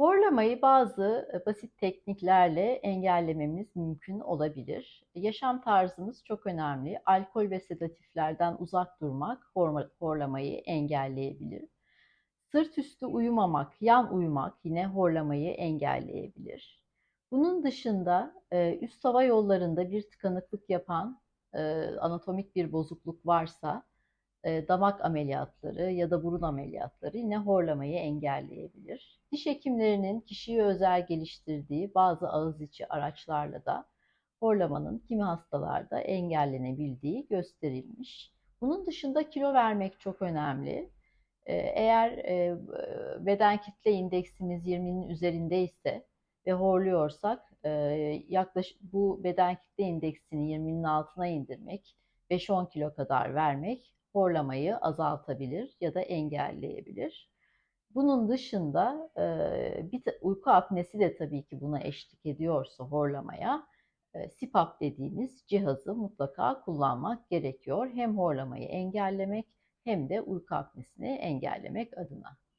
Horlamayı bazı, eee, basit tekniklerle engellememiz mümkün olabilir. Yaşam tarzımız çok önemli. Alkol ve sedatiflerden uzak durmak horlamayı engelleyebilir. Sırt üstü uyumamak, yan uyumak yine horlamayı engelleyebilir. Bunun dışında, eee, üst hava yollarında bir tıkanıklık yapan, eee, anatomik bir bozukluk varsa, damak ameliyatları ya da burun ameliyatları yine horlamayı engelleyebilir. Diş hekimlerinin kişiye özel geliştirdiği bazı ağız içi araçlarla da horlamanın kimi hastalarda engellenebildiği gösterilmiş. Bunun dışında kilo vermek çok önemli. Eee, eğer, eee, beden kitle indeksimiz 20'nin üzerindeyse ve horluyorsak, eee, yaklaş bu beden kitle indeksini 20'nin altına indirmek, 5-10 kilo kadar vermek horlamayı azaltabilir ya da engelleyebilir. Bunun dışında, bir uyku apnesi de tabii ki buna eşlik ediyorsa horlamaya, eee, CPAP dediğimiz cihazı mutlaka kullanmak gerekiyor. Hem horlamayı engellemek hem de uyku apnesini engellemek adına.